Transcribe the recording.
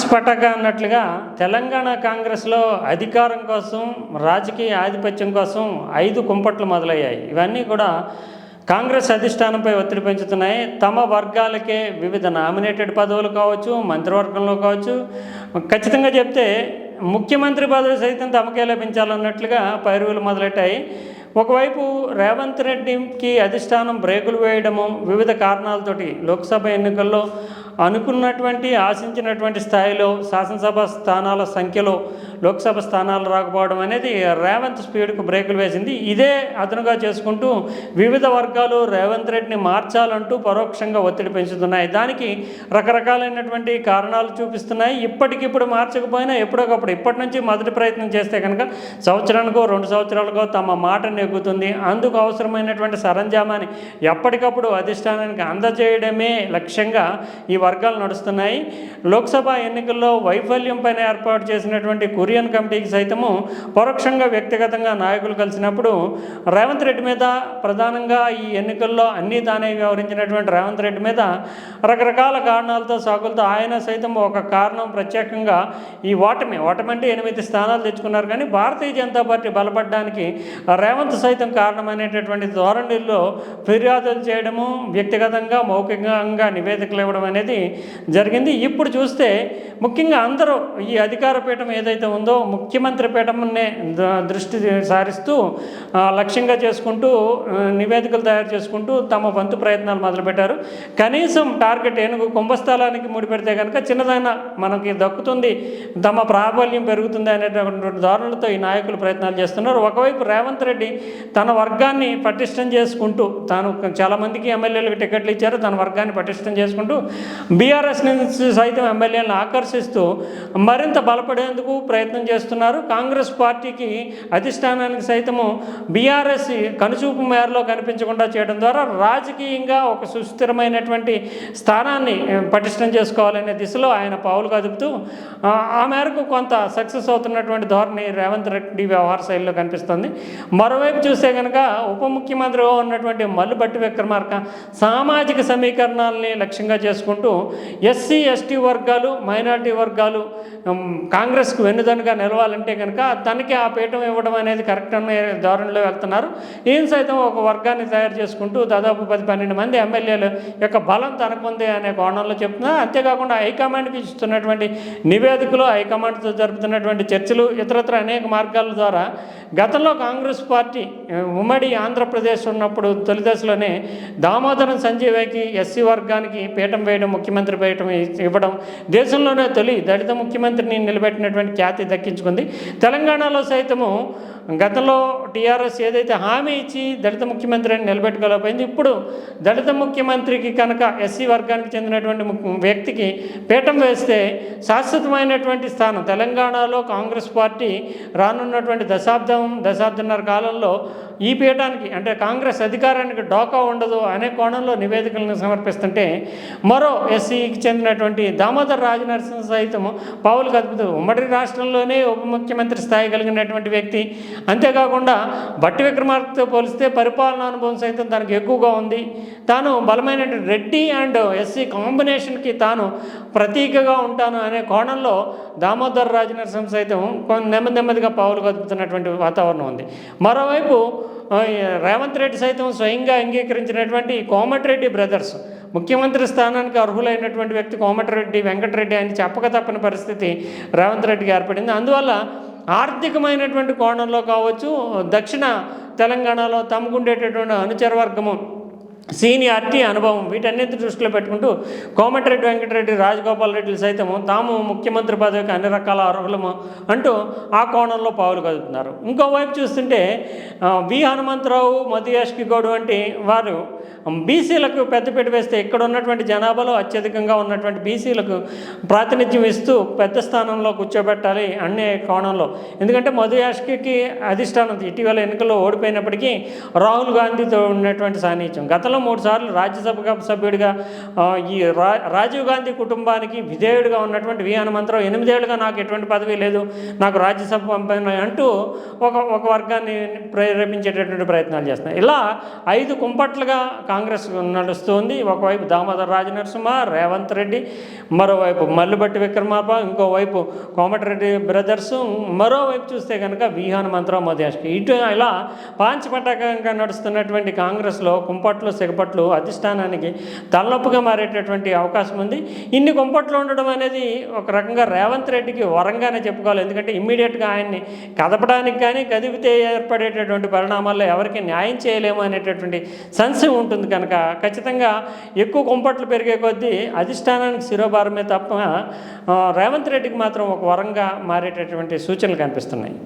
Match పటాక అన్నట్లుగా తెలంగాణ కాంగ్రెస్లో అధికారం కోసం రాజకీయ ఆధిపత్యం కోసం ఐదు కుంపట్లు మొదలయ్యాయి. ఇవన్నీ కూడా కాంగ్రెస్ అధిష్టానంపై ఒత్తిడి పెంచుతున్నాయి. తమ వర్గాలకే వివిధ నామినేటెడ్ పదవులు కావచ్చు మంత్రివర్గంలో కావచ్చు. ఖచ్చితంగా చెప్తే ముఖ్యమంత్రి పదవి సైతం తమకే లభించాలన్నట్లుగా పైరువులు మొదలెట్టాయి. ఒకవైపు రేవంత్ రెడ్డికి అధిష్టానం బ్రేకులు వేయడము వివిధ కారణాలతోటి లోక్సభ ఎన్నికల్లో అనుకున్నటువంటి ఆశించినటువంటి స్థాయిలో శాసనసభ స్థానాల సంఖ్యలో లోక్సభ స్థానాలు రాకపోవడం అనేది రేవంత్ స్పీడ్కు బ్రేకులు వేసింది. ఇదే అదనుగా చేసుకుంటూ వివిధ వర్గాలు రేవంత్ రెడ్డిని మార్చాలంటూ పరోక్షంగా ఒత్తిడి పెంచుతున్నాయి. దానికి రకరకాలైనటువంటి కారణాలు చూపిస్తున్నాయి. ఇప్పటికిప్పుడు మార్చకపోయినా ఎప్పుడోకప్పుడు ఇప్పటి నుంచి మొదటి ప్రయత్నం చేస్తే కనుక సంవత్సరానికో రెండు సంవత్సరాలకో తమ మాట నెగ్గుతుంది. అందుకు అవసరమైనటువంటి సరంజామాన్ని ఎప్పటికప్పుడు అధిష్టానానికి అందజేయడమే లక్ష్యంగా ఈ వర్గాలు నడుస్తున్నాయి. లోక్సభ ఎన్నికల్లో వైఫల్యం పైన ఏర్పాటు చేసినటువంటి కురియన్ కమిటీకి సైతము పరోక్షంగా వ్యక్తిగతంగా నాయకులు కలిసినప్పుడు రేవంత్ రెడ్డి మీద ప్రధానంగా ఈ ఎన్నికల్లో అన్నీ తానే వ్యవహరించినటువంటి రేవంత్ రెడ్డి మీద రకరకాల కారణాలతో సాకులతో ఆయన సైతం ఒక కారణం ప్రత్యేకంగా ఈ ఓటమి ఓటమి అంటే ఎనిమిది స్థానాలు తెచ్చుకున్నారు. కానీ భారతీయ జనతా పార్టీ బలపడడానికి రేవంత్ సైతం కారణమైనటువంటి ధోరణిలో ఫిర్యాదులు చేయడము వ్యక్తిగతంగా మౌఖికంగా నివేదికలు ఇవ్వడం అనేది జరిగింది. ఇప్పుడు చూస్తే ముఖ్యంగా అందరూ ఈ అధికార పీఠం ఏదైతే ఉందో ముఖ్యమంత్రి పీఠంనే దృష్టి సారిస్తూ లక్ష్యంగా చేసుకుంటూ నివేదికలు తయారు చేసుకుంటూ తమ వంతు ప్రయత్నాలు మొదలుపెట్టారు. కనీసం టార్గెట్ ఏనుగు కుంభస్థలానికి ముడిపెడితే కనుక చిన్నదైన మనకి దక్కుతుంది తమ ప్రాబల్యం పెరుగుతుంది అనేటటువంటి ధోరణులతో ఈ నాయకులు ప్రయత్నాలు చేస్తున్నారు. ఒకవైపు రేవంత్ రెడ్డి తన వర్గాన్ని పటిష్టం చేసుకుంటూ తాను చాలామందికి ఎమ్మెల్యేలకు టికెట్లు ఇచ్చారు తన వర్గాన్ని పటిష్టం చేసుకుంటూ బీఆర్ఎస్ నుంచి సైతం ఎమ్మెల్యేలను ఆకర్షిస్తూ మరింత బలపడేందుకు ప్రయత్నం చేస్తున్నారు. కాంగ్రెస్ పార్టీకి అధిష్టానానికి సైతము బీఆర్ఎస్ కనుచూపు మేరలో కనిపించకుండా చేయడం ద్వారా రాజకీయంగా ఒక సుస్థిరమైనటువంటి స్థానాన్ని పటిష్టం చేసుకోవాలనే దిశలో ఆయన పావులు కదుపుతూ ఆ, ఆ మేరకు కొంత సక్సెస్ అవుతున్నటువంటి ధోరణి రేవంత్ రెడ్డి వ్యవహార శైలిలో కనిపిస్తుంది. మరోవైపు చూస్తే కనుక ఉప ముఖ్యమంత్రిగా ఉన్నటువంటి మల్లుబట్టి విక్రమార్క సామాజిక సమీకరణాలని లక్ష్యంగా చేసుకుంటూ ఎస్సీ ఎస్టీ వర్గాలు మైనారిటీ వర్గాలు కాంగ్రెస్కు వెన్నుదన్నుగా నిలవాలంటే కనుక తనకి ఆ పీఠం ఇవ్వడం అనేది కరెక్ట్ అనే ధోరణిలో వెళ్తున్నారు. ఈయన సైతం ఒక వర్గాన్ని తయారు చేసుకుంటూ దాదాపు పది పన్నెండు మంది ఎమ్మెల్యేలు యొక్క బలం తనకుంది అనే కోణంలో చెప్తున్నారు. అంతేకాకుండా హైకమాండ్కి ఇస్తున్నటువంటి నివేదికలు హైకమాండ్తో జరుపుతున్నటువంటి చర్చలు ఇతరత్ర అనేక మార్గాల ద్వారా గతంలో కాంగ్రెస్ పార్టీ ఉమ్మడి ఆంధ్రప్రదేశ్ ఉన్నప్పుడు తొలి దశలోనే దామోదరం సంజీవయ్యకి ఎస్సీ వర్గానికి పీఠం వేయడం ముఖ్యమంత్రి పీఠం ఇవ్వడం దేశంలోనే తొలి దళిత ముఖ్యమంత్రిని నిలబెట్టినటువంటి ఖ్యాతి దక్కించుకుంది. తెలంగాణలో సైతము గతంలో టీఆర్ఎస్ ఏదైతే హామీ ఇచ్చి దళిత ముఖ్యమంత్రి అని నిలబెట్టుకోలేకపోయింది ఇప్పుడు దళిత ముఖ్యమంత్రికి కనుక ఎస్సీ వర్గానికి చెందినటువంటి వ్యక్తికి పీఠం వేస్తే శాశ్వతమైనటువంటి స్థానం. తెలంగాణలో కాంగ్రెస్ పార్టీ రానున్నటువంటి దశాబ్దం దశాబ్దన్నర కాలంలో ఈ పీఠానికి అంటే కాంగ్రెస్ అధికారానికి డోకా ఉండదు అనే కోణంలో నివేదికలను సమర్పిస్తుంటే మరో ఎస్సీకి చెందినటువంటి దామోదర్ రాజనరసింహ సైతం పావులు కదుపుతూ ఉమ్మడి రాష్ట్రంలోనే ఉప ముఖ్యమంత్రి స్థాయి కలిగినటువంటి వ్యక్తి. అంతేకాకుండా భట్టి విక్రమార్కతో పోలిస్తే పరిపాలనా అనుభవం సైతం తనకు ఎక్కువగా ఉంది. తాను బలమైన రెడ్డి అండ్ ఎస్సీ కాంబినేషన్కి తాను ప్రతీకగా ఉంటాను అనే కోణంలో దామోదర్ రాజనరసింహ సైతం కొంత నెమ్మది నెమ్మదిగా పావులు కదుపుతున్నటువంటి వాతావరణం ఉంది. మరోవైపు రేవంత్ రెడ్డి సైతం స్వయంగా అంగీకరించినటువంటి కోమటిరెడ్డి బ్రదర్స్ ముఖ్యమంత్రి స్థానానికి అర్హులైనటువంటి వ్యక్తి కోమటిరెడ్డి వెంకటరెడ్డి అని చెప్పక తప్పని పరిస్థితి రేవంత్ రెడ్డికి ఏర్పడింది. అందువల్ల ఆర్థికమైనటువంటి కోణంలో కావచ్చు దక్షిణ తెలంగాణలో తమకుండేటటువంటి అనుచర వర్గము. సీనియారిటీ అనుభవం. వీటన్నిటి దృష్టిలో పెట్టుకుంటూ కోమటిరెడ్డి వెంకటరెడ్డి రాజగోపాల్ రెడ్డిలు సైతము తాము ముఖ్యమంత్రి పదవికి అన్ని రకాల అర్హులము అంటూ ఆ కోణంలో పావులు కదుపుతున్నారు. ఇంకోవైపు చూస్తుంటే వి. హనుమంతరావు మధుయాష్కి గౌడ్ వంటి వారు బీసీలకు పెద్దపీట వేస్తే ఇక్కడ ఉన్నటువంటి జనాభాలో అత్యధికంగా ఉన్నటువంటి బీసీలకు ప్రాతినిధ్యం ఇస్తూ పెద్ద స్థానంలో కూర్చోబెట్టాలి అనే కోణంలో. ఎందుకంటే మధుయాష్కి అధిష్టానం ఇటీవల ఎన్నికల్లో ఓడిపోయినప్పటికీ రాహుల్ గాంధీతో ఉన్నటువంటి సాన్నిధ్యం గతంలో మూడు సార్లు రాజ్యసభ సభ్యుడిగా ఈ రా రాజీవ్ గాంధీ కుటుంబానికి విధేయుడిగా ఉన్నటువంటి వి హనుమంతరావు ఎనిమిదేళ్ళుగా నాకు ఎటువంటి పదవి లేదు నాకు రాజ్యసభ పంపిన అంటూ ఒక ఒక వర్గాన్ని ప్రేరేపించేటటువంటి ప్రయత్నాలు చేస్తున్నాయి. ఇలా ఐదు కుంపట్లుగా కాంగ్రెస్ నడుస్తుంది. ఒకవైపు దామోదర్ రాజనరసింహ రేవంత్ రెడ్డి మరోవైపు మల్లుబట్టి విక్రమార్ప ఇంకోవైపు కోమటిరెడ్డి బ్రదర్స్ మరోవైపు చూస్తే కనుక వి హనుమంతరావు మధ్యాష్కి ఇటు ఇలా పాంచపటకంగా నడుస్తున్నటువంటి కాంగ్రెస్లో కుంపట్లు సిగపట్లు అధిష్టానానికి తలనొప్పిగా మారేటటువంటి అవకాశం ఉంది. ఇన్ని గుంపట్లు ఉండడం అనేది ఒక రకంగా రేవంత్ రెడ్డికి వరంగానే చెప్పుకోవాలి. ఎందుకంటే ఇమ్మీడియట్గా ఆయన్ని కదపడానికి కానీ కదిపితే ఏర్పడేటటువంటి పరిణామాల్లో ఎవరికి న్యాయం చేయలేము అనేటటువంటి సంశయం ఉంటుంది కనుక ఖచ్చితంగా ఎక్కువ కుంపట్లు పెరిగే కొద్దీ అధిష్టానానికి శిరోభారమే తప్ప రేవంత్ రెడ్డికి మాత్రం ఒక వరంగా మారేటటువంటి సూచనలు కనిపిస్తున్నాయి.